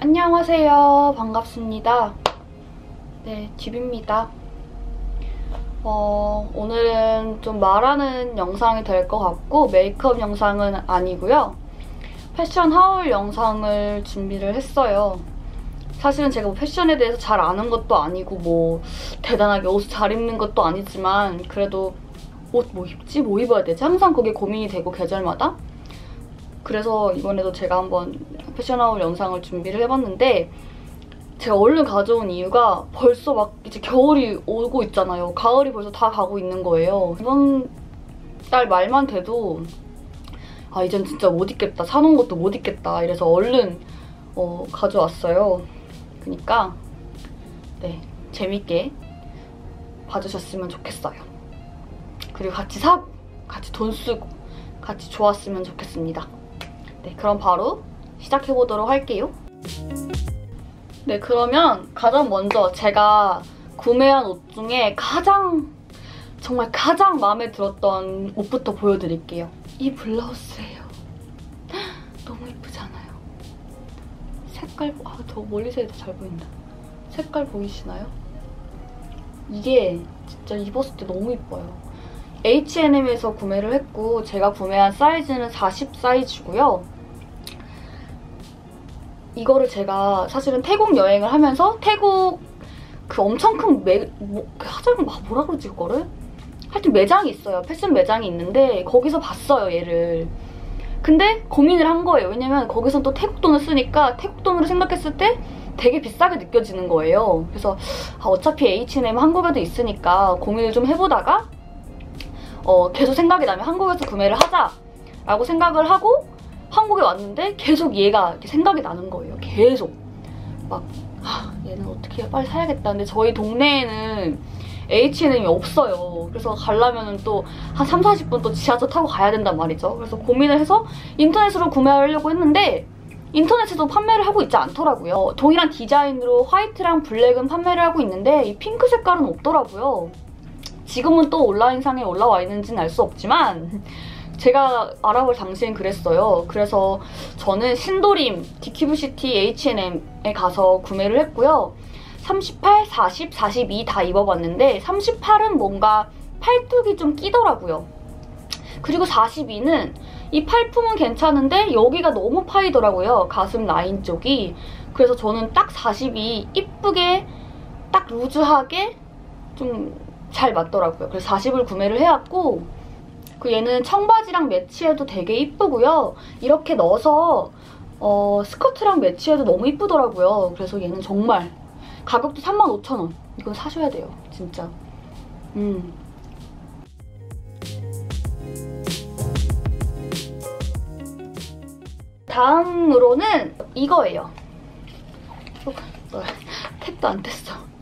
안녕하세요. 반갑습니다. 네, 집입니다. 어, 오늘은 좀 말하는 영상이 될 것 같고 메이크업 영상은 아니고요. 패션 하울 영상을 준비를 했어요. 사실은 제가 뭐 패션에 대해서 잘 아는 것도 아니고 뭐 대단하게 옷을 잘 입는 것도 아니지만 그래도 옷 뭐 입지? 뭐 입어야 되지? 항상 그게 고민이 되고 계절마다 그래서 이번에도 제가 한번 패션아울 영상을 준비를 해봤는데 제가 얼른 가져온 이유가 벌써 막 이제 겨울이 오고 있잖아요. 가을이 벌써 다 가고 있는 거예요. 이번 달 말만 돼도 아 이젠 진짜 못 입겠다. 사놓은 것도 못 입겠다. 이래서 얼른 어, 가져왔어요. 그니까 네 재밌게 봐주셨으면 좋겠어요. 그리고 같이 사고 같이 돈 쓰고 같이 좋았으면 좋겠습니다. 네, 그럼 바로 시작해보도록 할게요. 네, 그러면 가장 먼저 제가 구매한 옷 중에 가장 정말 가장 마음에 들었던 옷부터 보여드릴게요. 이 블라우스예요. 너무 예쁘잖아요. 색깔, 아, 더 멀리서 해도 잘 보인다. 색깔 보이시나요? 이게 진짜 입었을 때 너무 예뻐요. H&M에서 구매를 했고 제가 구매한 사이즈는 40 사이즈고요. 이거를 제가 사실은 태국 여행을 하면서 태국 그 엄청 큰 매, 뭐, 그 하자면 뭐라 그러지 그거를? 하여튼 매장이 있어요. 패션 매장이 있는데 거기서 봤어요 얘를. 근데 고민을 한 거예요. 왜냐면 거기선 또 태국 돈을 쓰니까 태국 돈으로 생각했을 때 되게 비싸게 느껴지는 거예요. 그래서 아, 어차피 H&M 한국에도 있으니까 고민을 좀 해보다가 어, 계속 생각이 나면 한국에서 구매를 하자라고 생각을 하고 한국에 왔는데 계속 얘가 생각이 나는 거예요. 계속. 막 아, 얘는 어떻게 빨리 사야겠다. 근데 저희 동네에는 H&M이 없어요. 그래서 가려면 또 한 3, 40분 또 지하철 타고 가야 된단 말이죠. 그래서 고민을 해서 인터넷으로 구매하려고 했는데 인터넷에도 판매를 하고 있지 않더라고요. 동일한 디자인으로 화이트랑 블랙은 판매를 하고 있는데 이 핑크 색깔은 없더라고요. 지금은 또 온라인상에 올라와 있는지는 알 수 없지만 제가 알아볼 당시엔 그랬어요. 그래서 저는 신도림 디큐브시티 H&M에 가서 구매를 했고요. 38, 40, 42 다 입어봤는데 38은 뭔가 팔뚝이 좀 끼더라고요. 그리고 42는 이 팔품은 괜찮은데 여기가 너무 파이더라고요. 가슴 라인 쪽이. 그래서 저는 딱 42 이쁘게 딱 루즈하게 좀 잘 맞더라고요. 그래서 40을 구매를 해왔고 그 얘는 청바지랑 매치해도 되게 이쁘고요. 이렇게 넣어서 어, 스커트랑 매치해도 너무 이쁘더라고요. 그래서 얘는 정말 가격도 35,000원. 이건 사셔야 돼요. 진짜. 음. 다음으로는 이거예요. 어, 택도 안 뗐어.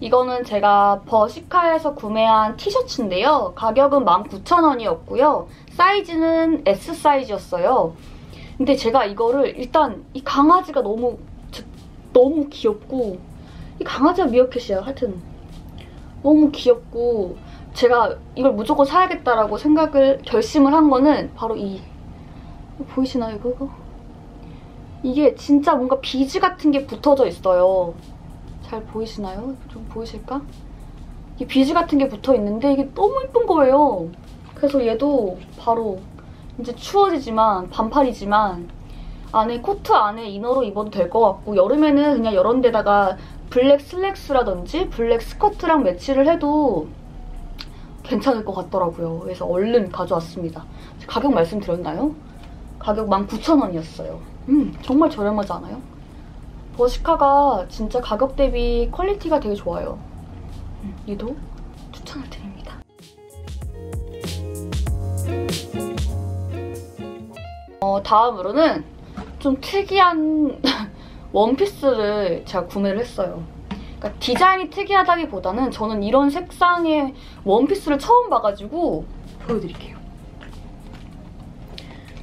이거는 제가 버시카에서 구매한 티셔츠인데요. 가격은 19,000원이었고요. 사이즈는 S 사이즈였어요. 근데 제가 이거를 일단 이 강아지가 너무 너무 귀엽고 이 강아지가 미어캣이야 하여튼 너무 귀엽고 제가 이걸 무조건 사야겠다라고 생각을 결심을 한 거는 바로 이 보이시나요 이거? 이게 진짜 뭔가 비즈 같은 게 붙어져 있어요. 잘 보이시나요? 좀 보이실까? 이 비즈 같은 게 붙어 있는데 이게 너무 예쁜 거예요. 그래서 얘도 바로 이제 추워지지만 반팔이지만 안에 코트 안에 이너로 입어도 될 것 같고 여름에는 그냥 이런 데다가 블랙 슬랙스라든지 블랙 스커트랑 매치를 해도 괜찮을 것 같더라고요. 그래서 얼른 가져왔습니다. 가격 말씀드렸나요? 가격 19,000원이었어요. 음, 정말 저렴하지 않아요? 버시카가 진짜 가격 대비 퀄리티가 되게 좋아요. 음, 얘도 추천을 드립니다. 어, 다음으로는 좀 특이한 원피스를 제가 구매를 했어요. 그러니까 디자인이 특이하다기보다는 저는 이런 색상의 원피스를 처음 봐가지고 보여드릴게요.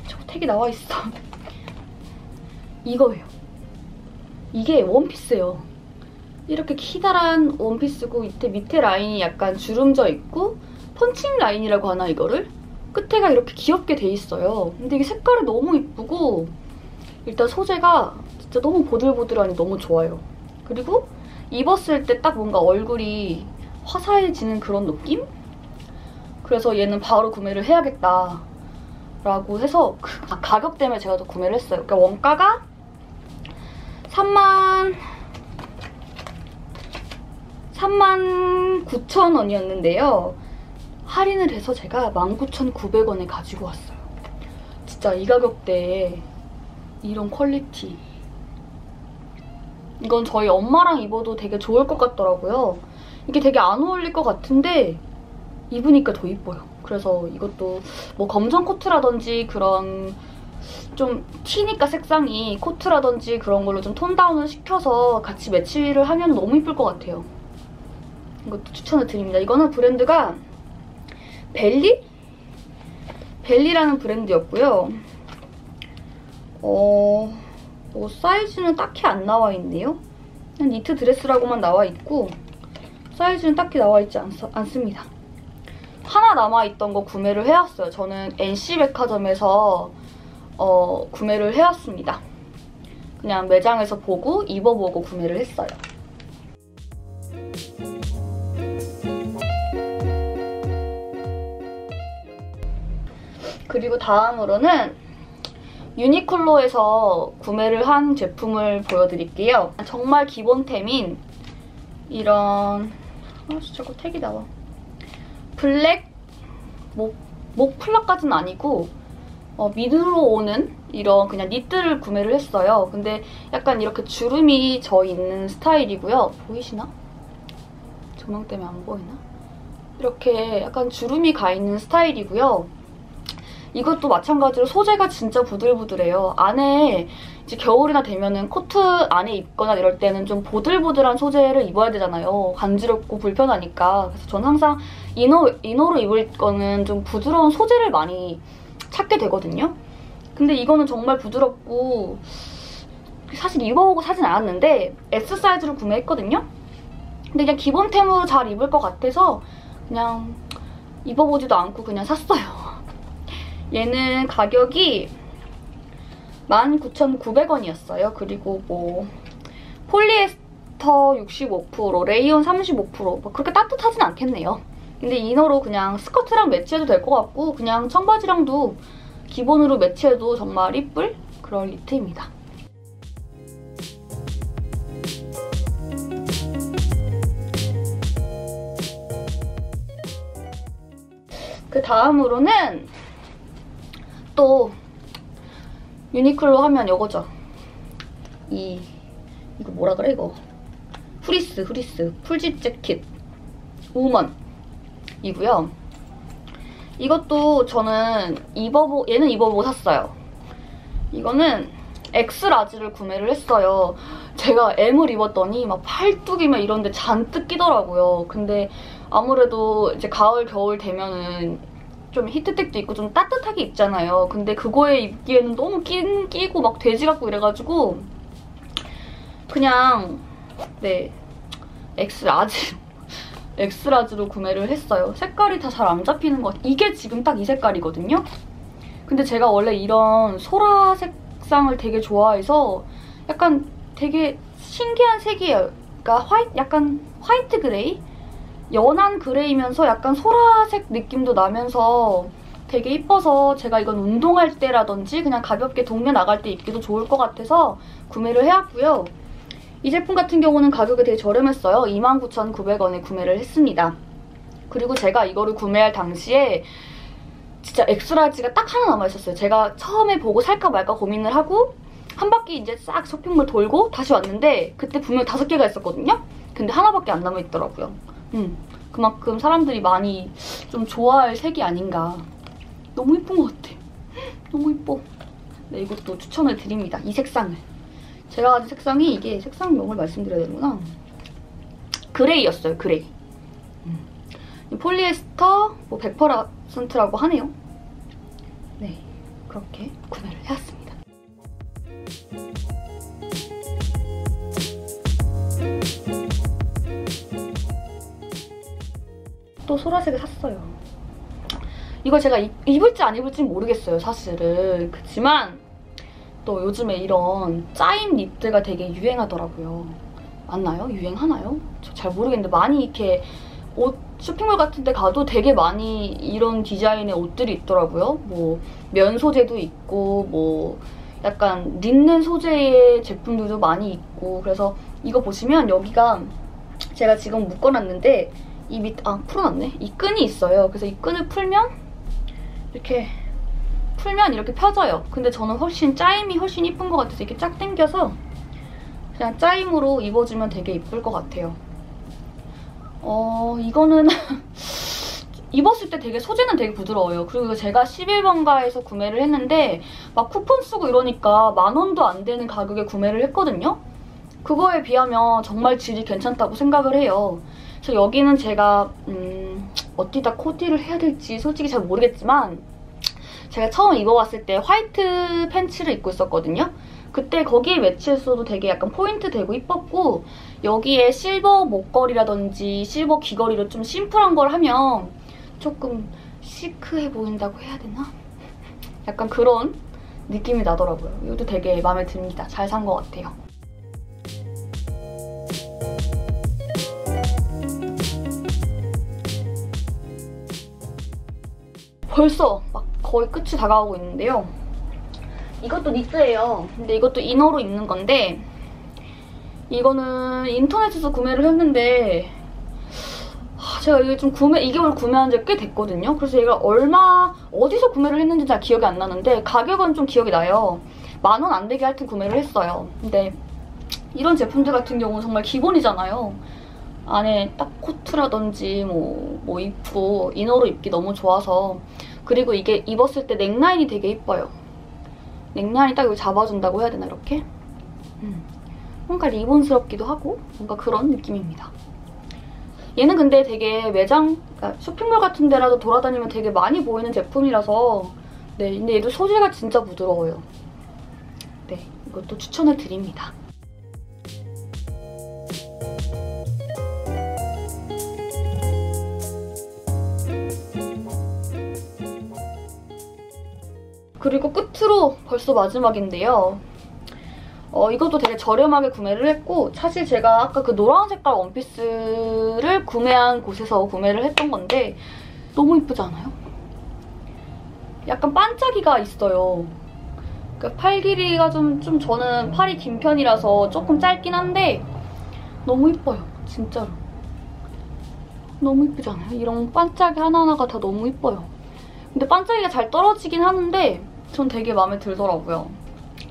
저 택이 나와 있어. 이거예요. 이게 원피스예요. 이렇게 키다란 원피스고 밑에, 밑에 라인이 약간 주름져 있고 펀칭 라인이라고 하나 이거를? 끝에가 이렇게 귀엽게 돼 있어요. 근데 이게 색깔이 너무 이쁘고 일단 소재가 진짜 너무 보들보들하니 너무 좋아요. 그리고 입었을 때 딱 뭔가 얼굴이 화사해지는 그런 느낌? 그래서 얘는 바로 구매를 해야겠다. 라고 해서 그 가격 때문에 제가 더 구매를 했어요. 그러니까 원가가 3만 3만 9천 원이었는데요. 할인을 해서 제가 19,900원에 가지고 왔어요. 진짜 이 가격대에 이런 퀄리티. 이건 저희 엄마랑 입어도 되게 좋을 것 같더라고요. 이게 되게 안 어울릴 것 같은데 입으니까 더 이뻐요. 그래서 이것도 뭐 검정 코트라든지 그런 좀 티니까 색상이 코트라든지 그런 걸로 좀 톤다운을 시켜서 같이 매치를 하면 너무 이쁠 것 같아요. 이것도 추천을 드립니다. 이거는 브랜드가 벨리? 벨리라는 브랜드였고요. 어... 뭐 사이즈는 딱히 안 나와 있네요. 그냥 니트 드레스라고만 나와 있고 사이즈는 딱히 나와 있지 않, 않습니다. 하나 남아있던 거 구매를 해왔어요. 저는 NC백화점에서 어, 구매를 해왔습니다. 그냥 매장에서 보고 입어보고 구매를 했어요. 그리고 다음으로는 유니클로에서 구매를 한 제품을 보여드릴게요. 정말 기본템인 이런 아 자꾸 택이 나와. 블랙 목, 목 플러까지는 아니고 어, 미드로 오는 이런 그냥 니트를 구매를 했어요. 근데 약간 이렇게 주름이 져 있는 스타일이고요. 보이시나? 조명 때문에 안 보이나? 이렇게 약간 주름이 가 있는 스타일이고요. 이것도 마찬가지로 소재가 진짜 부들부들해요. 안에 이제 겨울이나 되면은 코트 안에 입거나 이럴 때는 좀 보들보들한 소재를 입어야 되잖아요. 간지럽고 불편하니까. 그래서 저는 항상 이너, 이너로 입을 거는 좀 부드러운 소재를 많이 찾게 되거든요. 근데 이거는 정말 부드럽고 사실 입어보고 사진 않았는데 S 사이즈로 구매했거든요. 근데 그냥 기본템으로 잘 입을 것 같아서 그냥 입어보지도 않고 그냥 샀어요. 얘는 가격이 19,900원이었어요. 그리고 뭐 폴리에스터 65%, 레이온 35%뭐 그렇게 따뜻하진 않겠네요. 근데 이너로 그냥 스커트랑 매치해도 될 것 같고 그냥 청바지랑도 기본으로 매치해도 정말 이쁠 그런 니트입니다. 그 다음으로는 또 유니클로 하면 이거죠. 이 이거 뭐라 그래 이거 후리스 후리스 풀집 재킷 우먼 이고요. 이것도 저는 입어보 얘는 입어보고 샀어요. 이거는 엑스라지를 구매를 했어요. 제가 M을 입었더니 막 팔뚝이면 이런데 잔뜩 끼더라고요. 근데 아무래도 이제 가을 겨울 되면은 좀 히트텍도 있고 좀 따뜻하게 입잖아요. 근데 그거에 입기에는 너무 끼, 끼고 막 돼지 같고 이래가지고 그냥 네 엑스라지 엑스라지로 구매를 했어요. 색깔이 다 잘 안 잡히는 것 같아요. 이게 지금 딱 이 색깔이거든요. 근데 제가 원래 이런 소라 색상을 되게 좋아해서 약간 되게 신기한 색이에요. 그러니까 화이, 약간 화이트 그레이? 연한 그레이면서 약간 소라색 느낌도 나면서 되게 이뻐서 제가 이건 운동할 때라든지 그냥 가볍게 동네 나갈 때 입기도 좋을 것 같아서 구매를 해왔고요. 이 제품 같은 경우는 가격이 되게 저렴했어요. 29,900원에 구매를 했습니다. 그리고 제가 이거를 구매할 당시에 진짜 엑스라지가 딱 하나 남아있었어요. 제가 처음에 보고 살까 말까 고민을 하고 한 바퀴 이제 싹 쇼핑몰 돌고 다시 왔는데 그때 분명 다섯 개가 있었거든요? 근데 하나밖에 안 남아있더라고요. 음, 그만큼 사람들이 많이 좀 좋아할 색이 아닌가. 너무 예쁜 것 같아. 너무 예뻐. 네, 이것도 추천을 드립니다. 이 색상을. 제가 가진 색상이 이게 색상명을 말씀드려야 되는구나. 그레이였어요, 그레이. 음. 폴리에스터 뭐 100%라고 하네요. 네, 그렇게 구매를 해왔습니다. 또 소라색을 샀어요. 이거 제가 입, 을지 안 입을지 모르겠어요, 사실은. 그렇지만 또 요즘에 이런 짜임 립들가 되게 유행하더라고요. 맞나요? 유행하나요? 저 잘 모르겠는데 많이 이렇게 옷 쇼핑몰 같은 데 가도 되게 많이 이런 디자인의 옷들이 있더라고요. 뭐 면 소재도 있고 뭐 약간 린넨 소재의 제품들도 많이 있고 그래서 이거 보시면 여기가 제가 지금 묶어놨는데 이 밑, 아 풀어놨네? 이 끈이 있어요. 그래서 이 끈을 풀면 이렇게 풀면 이렇게 펴져요. 근데 저는 훨씬 짜임이 훨씬 이쁜 것 같아서 이렇게 쫙 당겨서 그냥 짜임으로 입어주면 되게 이쁠 것 같아요. 어, 이거는 입었을 때 되게 소재는 되게 부드러워요. 그리고 제가 11번가에서 구매를 했는데 막 쿠폰 쓰고 이러니까 만 원도 안 되는 가격에 구매를 했거든요. 그거에 비하면 정말 질이 괜찮다고 생각을 해요. 그래서 여기는 제가 음, 어디다 코디를 해야 될지 솔직히 잘 모르겠지만 제가 처음 입어봤을 때 화이트 팬츠를 입고 있었거든요. 그때 거기에 매치했어도 되게 약간 포인트 되고 이뻤고 여기에 실버 목걸이라든지 실버 귀걸이로 좀 심플한 걸 하면 조금 시크해 보인다고 해야 되나? 약간 그런 느낌이 나더라고요. 이것도 되게 마음에 듭니다. 잘 산 것 같아요. 벌써 막 거의 끝이 다가오고 있는데요. 이것도 니트예요. 근데 이것도 이너로 입는 건데 이거는 인터넷에서 구매를 했는데 제가 이게 좀 구매 이게 오늘 구매한 지 꽤 됐거든요. 그래서 얘가 얼마 어디서 구매를 했는지 잘 기억이 안 나는데 가격은 좀 기억이 나요. 만 원 안 되게 하여튼 구매를 했어요. 근데 이런 제품들 같은 경우는 정말 기본이잖아요. 안에 딱 코트라든지 뭐, 뭐 입고 이너로 입기 너무 좋아서 그리고 이게 입었을 때 넥라인이 되게 이뻐요. 넥라인이 딱 여기 잡아준다고 해야 되나 이렇게? 음. 뭔가 리본스럽기도 하고 뭔가 그런 느낌입니다. 얘는 근데 되게 매장, 그러니까 쇼핑몰 같은 데라도 돌아다니면 되게 많이 보이는 제품이라서 네, 근데 얘도 소재가 진짜 부드러워요. 네, 이것도 추천을 드립니다. 그리고 끝으로 벌써 마지막인데요. 어, 이것도 되게 저렴하게 구매를 했고 사실 제가 아까 그 노란 색깔 원피스를 구매한 곳에서 구매를 했던 건데 너무 이쁘지 않아요? 약간 반짝이가 있어요. 그러니까 팔 길이가 좀, 좀 저는 팔이 긴 편이라서 조금 짧긴 한데 너무 이뻐요. 진짜로. 너무 이쁘지 않아요? 이런 반짝이 하나하나가 다 너무 이뻐요. 근데 반짝이가 잘 떨어지긴 하는데 전 되게 마음에 들더라고요.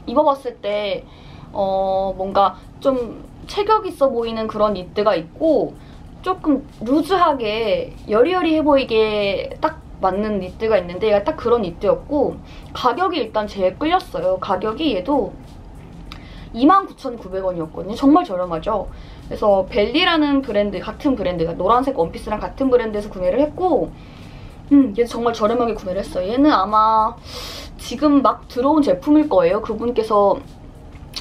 입어봤을 때 어, 뭔가 좀 체격 있어 보이는 그런 니트가 있고 조금 루즈하게 여리여리해 보이게 딱 맞는 니트가 있는데 얘가 딱 그런 니트였고 가격이 일단 제일 끌렸어요. 가격이 얘도 29,900원이었거든요. 정말 저렴하죠. 그래서 벨리라는 브랜드, 같은 브랜드가 노란색 원피스랑 같은 브랜드에서 구매를 했고 음, 얘도 정말 저렴하게 구매를 했어요. 얘는 아마 지금 막 들어온 제품일 거예요. 그분께서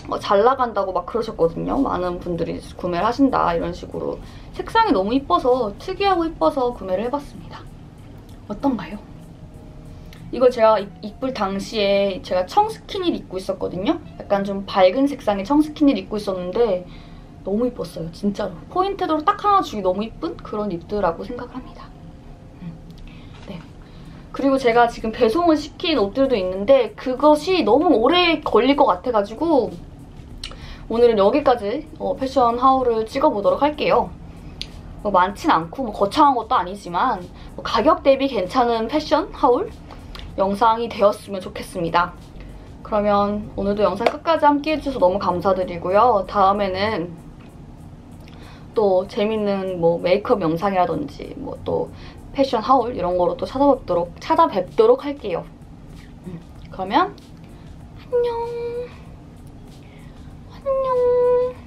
어, 잘 나간다고 막 그러셨거든요. 많은 분들이 구매를 하신다 이런 식으로. 색상이 너무 이뻐서 특이하고 이뻐서 구매를 해봤습니다. 어떤가요? 이걸 제가 입을 당시에 제가 청스키니를 입고 있었거든요. 약간 좀 밝은 색상의 청스키니를 입고 있었는데 너무 이뻤어요. 진짜로. 포인트도 딱 하나 주기 너무 이쁜 그런 립드라고 생각을 합니다. 그리고 제가 지금 배송을 시킨 옷들도 있는데 그것이 너무 오래 걸릴 것 같아가지고 오늘은 여기까지 어, 패션 하울을 찍어보도록 할게요. 뭐 많진 않고 뭐 거창한 것도 아니지만 뭐 가격 대비 괜찮은 패션 하울 영상이 되었으면 좋겠습니다. 그러면 오늘도 영상 끝까지 함께 해주셔서 너무 감사드리고요. 다음에는 또 재밌는 뭐 메이크업 영상이라든지 뭐 또 패션 하울 이런 거로 또 찾아뵙도록 찾아뵙도록 할게요. 음, 그러면 안녕. 안녕.